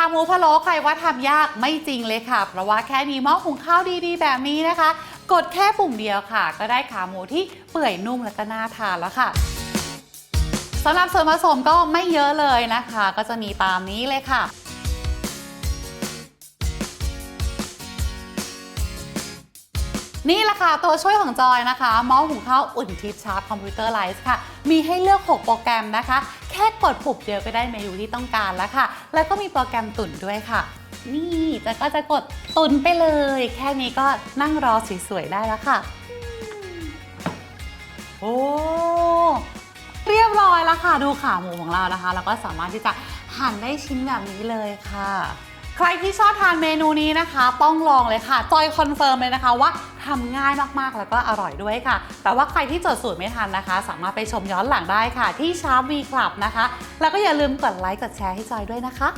ขาหมูพะโล้ใครว่าทำยากไม่จริงเลยค่ะ เพราะว่าแค่มีหม้อหุงข้าวดีๆ แบบนี้นะคะ กดแค่ปุ่มเดียวค่ะ ก็ได้ขาหมูที่เปื่อยนุ่มและก็น่าทานแล้วค่ะสำหรับส่วนผสมก็ไม่เยอะเลยนะคะ ก็จะมีตามนี้เลยค่ะ นี่แหละค่ะ ตัวช่วยของจอยนะคะหม้อหุงข้าวอุ่นทิพย์ชาร์ปคอมพิวเตอร์ไลท์ค่ะ มีให้เลือก 6 โปรแกรมนะคะ แค่กดปุ่มเดียวก็ได้เมนูที่ต้องการแล้วค่ะ แล้วก็มีโปรแกรมตุ่นด้วยค่ะ นี่จะก็จะกดตุนไปเลย แค่นี้ก็นั่งรอสวยๆได้แล้วค่ะ โอ้เรียบร้อยแล้วค่ะ ดูขาหมูของเรานะคะ แล้วก็สามารถที่จะหั่นได้ชิ้นแบบนี้เลยค่ะ ใครที่ชอบทานเมนูนี้นะคะ ต้องลองเลยค่ะ จอยคอนเฟิร์มเลยนะคะว่าทำง่ายมากๆ แล้วก็อร่อยด้วยค่ะ แต่ว่าใครที่จดสูตรไม่ทันนะคะ สามารถไปชมย้อนหลังได้ค่ะ ที่ชาร์ปวีคลับนะคะ แล้วก็อย่าลืมกดไลค์กดแชร์ให้จอยด้วยนะคะ